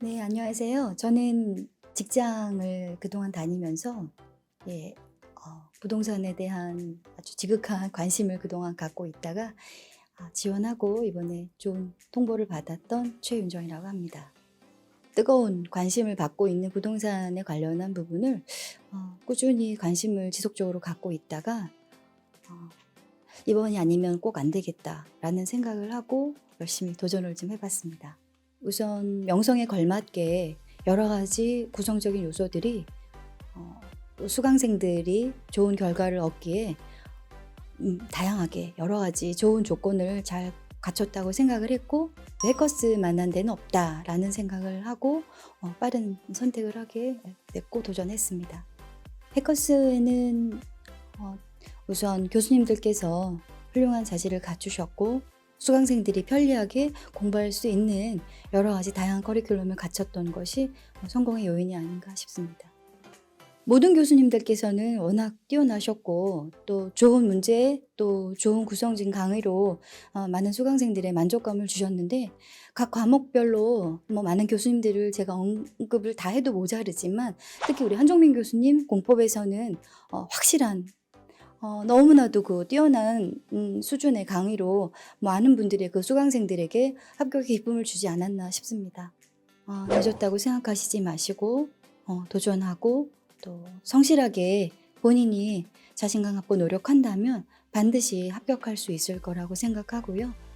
네, 안녕하세요. 저는 직장을 그동안 다니면서 예, 어, 부동산에 대한 아주 지극한 관심을 그동안 갖고 있다가 아, 지원하고 이번에 좋은 통보를 받았던 최윤정이라고 합니다. 뜨거운 관심을 받고 있는 부동산에 관련한 부분을 어, 꾸준히 관심을 지속적으로 갖고 있다가 어, 이번이 아니면 꼭 안 되겠다라는 생각을 하고 열심히 도전을 좀 해봤습니다. 우선 명성에 걸맞게 여러 가지 구성적인 요소들이 어, 또 수강생들이 좋은 결과를 얻기에 음, 다양하게 여러 가지 좋은 조건을 잘 갖췄다고 생각을 했고 해커스만한 데는 없다라는 생각을 하고 어, 빠른 선택을 하게 됐고 도전했습니다. 해커스에는 어, 우선 교수님들께서 훌륭한 자질을 갖추셨고 수강생들이 편리하게 공부할 수 있는 여러 가지 다양한 커리큘럼을 갖췄던 것이 성공의 요인이 아닌가 싶습니다. 모든 교수님들께서는 워낙 뛰어나셨고 또 좋은 문제 또 좋은 구성진 강의로 어, 많은 수강생들의 만족감을 주셨는데 각 과목별로 뭐 많은 교수님들을 제가 언급을 다 해도 모자르지만 특히 우리 한종민 교수님 공법에서는 어, 확실한 어, 너무나도 그 뛰어난 음, 수준의 강의로 많은 분들의 그 수강생들에게 합격의 기쁨을 주지 않았나 싶습니다. 어, 늦었다고 생각하시지 마시고 어, 도전하고 또 성실하게 본인이 자신감 갖고 노력한다면 반드시 합격할 수 있을 거라고 생각하고요.